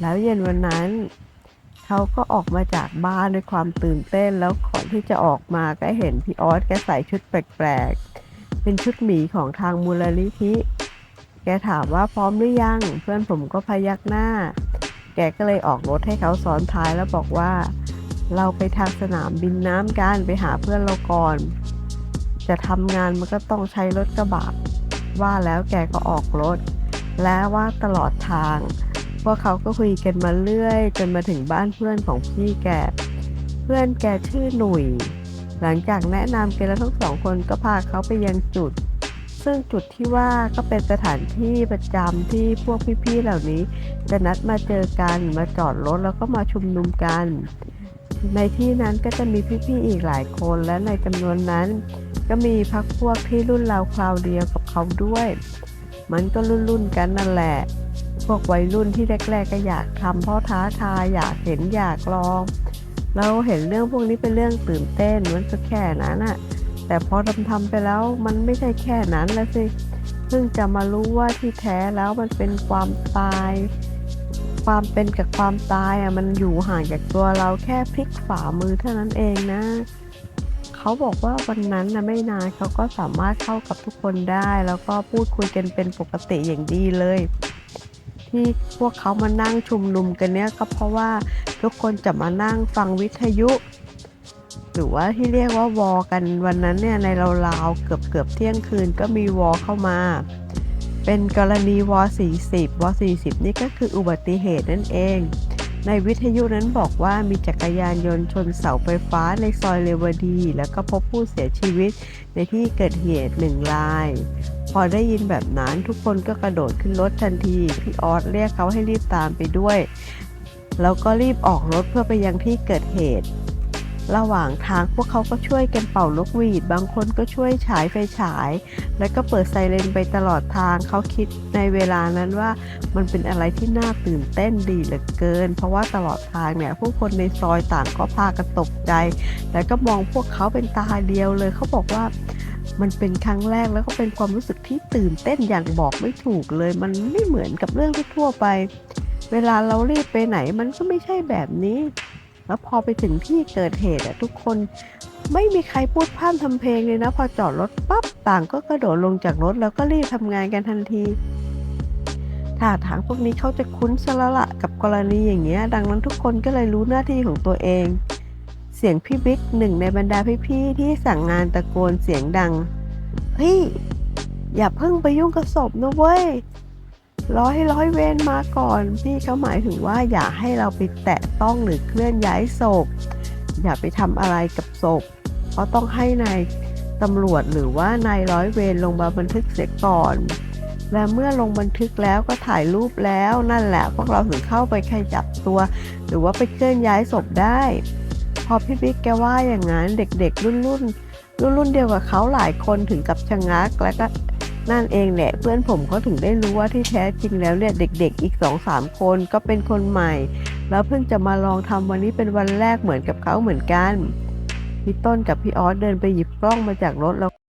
แล้วเย็นวันนั้น เขาก็ออกมาจากบ้านด้วยความตื่นเต้นแล้วก่อนที่จะออกมาก็เห็นพี่ออสแกใส่ชุดแปลกๆ เป็นชุดหมีของทางมูลนิธิ แกถามว่าพร้อมหรือยัง เพื่อนผมก็พยักหน้า แกก็เลยออกรถให้เขาซ้อนท้ายแล้วบอกว่า เราไปทางสนามบินน้ำกันไปหาเพื่อนเราก่อน จะทำงานมันก็ต้องใช้รถกระบะว่าแล้วแกก็ออกรถ และว่าตลอดทาง พวกเขาก็คุยกันมาเรื่อย จนมาถึงบ้านเพื่อนของพี่แก เพื่อนแกชื่อหนุ่ย หลังจากแนะนำแกแล้วทั้งสองคนก็พาเขาไปยังจุด ซึ่งจุดที่ว่าก็เป็นสถานที่ประจำที่พวกพี่ๆเหล่านี้ จะนัดมาเจอกันมาจอดรถแล้วก็มาชุมนุมกัน ในที่นั้นก็จะมีพี่ๆอีกหลายคนและในจำนวนนั้น ก็มีพักพวกที่รุ่นราวคราวเดียวกับเขาด้วย มันก็รุ่นๆกันนั่นแหละ พวกวัยรุ่นที่แรกๆก็อยากทำเพราะท้าทายอยากเห็นอยากลอง เราเห็นเรื่องพวกนี้เป็นเรื่องตื่นเต้นมันก็แค่นั้นอะแต่พอทำทำๆไปแล้วมันไม่ใช่แค่นั้นแล้วสิเพิ่งจะมารู้ว่าที่แท้แล้วมันเป็นความตาย ความเป็นกับความตายอะมันอยู่ห่างจากตัวเราแค่พลิกฝ่ามือเท่านั้นเองนะเขาบอกว่าวันนั้นนะไม่นานเขาก็สามารถเข้ากับทุกคนได้ แล้วก็พูดคุยกันเป็นปกติอย่างดีเลย ที่พวกเขามานั่งชุมนุมกันเนี้ยก็เพราะว่าทุกคนจะมานั่งฟังวิทยุ หรือว่าที่เรียกว่าวอกันวันนั้นเนี่ยในราวๆเกือบเกือบเที่ยงคืนก็มีวอเข้ามา เป็นกรณีวอ40วอ40 นี่ก็คืออุบัติเหตุนั่นเอง ในวิทยุนั้นบอกว่ามีจักรยานยนต์ชนเสาไฟฟ้าในซอยเรวดี แล้วก็พบผู้เสียชีวิตในที่เกิดเหตุหนึ่งราย พอได้ยินแบบนั้นทุกคนก็กระโดดขึ้นรถทันที พี่ออสเรียกเขาให้รีบตามไปด้วย แล้วก็รีบออกรถเพื่อไปยังที่เกิดเหตุ ระหว่างทางพวกเขาก็ช่วยกันเป่านกหวีด บางคนก็ช่วยฉายไฟฉาย แล้วก็เปิดไซเรนไปตลอดทางเขาคิดในเวลานั้นว่ามันเป็นอะไรที่น่าตื่นเต้นดีเหลือเกิน เพราะว่าตลอดทางเนี่ยผู้คนในซอยต่างก็พากันตกใจ แล้วก็มองพวกเขาเป็นตาเดียวเลยเขาบอกว่า มันเป็นครั้งแรกแล้วก็เป็นความรู้สึกที่ตื่นเต้นอย่างบอกไม่ถูกเลย มันไม่เหมือนกับเรื่องทั่วไป เวลาเรารีบไปไหนมันก็ไม่ใช่แบบนี้ แล้วพอไปถึงที่เกิดเหตุอะทุกคนไม่มีใครพูดพร่ำทำเพลงเลยนะ พอจอดรถปั๊บต่างก็กระโดดลงจากรถแล้วก็รีบทำงานกันทันทีท่าทางพวกนี้เขาจะคุ้นสละละกับกรณีอย่างเงี้ย ดังนั้นทุกคนก็เลยรู้หน้าที่ของตัวเอง เสียงพี่บิ๊กหนึ่งในบรรดาพี่ๆที่สั่งงานตะโกนเสียงดัง เฮ้ย อย่าเพิ่งไปยุ่งกับศพนะเว้ย ร้อให้ร้อยเวรมาก่อน พี่เขาหมายถึงว่าอย่าให้เราไปแตะต้องหรือเคลื่อนย้ายศพ อย่าไปทำอะไรกับศพ เพราะต้องให้นายตำรวจหรือว่านายร้อยเวรลงมาบันทึกเสียก่อน และเมื่อลงบันทึกแล้วก็ถ่ายรูปแล้วนั่นแหละพวกเราถึงเข้าไปขยับตัว หรือว่าไปเคลื่อนย้ายศพได้ พอพี่บิ๊กแกว่าอย่างนั้นเด็กๆรุ่นรุ่นรุ่นรุ่นเดียวกับเขาหลายคนถึงกับชะงัก แล้วก็นั่นเองแหละเพื่อนผมเขาถึงได้รู้ว่าที่แท้จริงแล้วเนี่ยเด็ก ๆ อีกสองสามคนก็เป็นคนใหม่ แล้วเพิ่งจะมาลองทำวันนี้เป็นวันแรกเหมือนกับเขาเหมือนกันพี่ต้นกับพี่ออสเดินไปหยิบกล้องมาจากรถแล้ว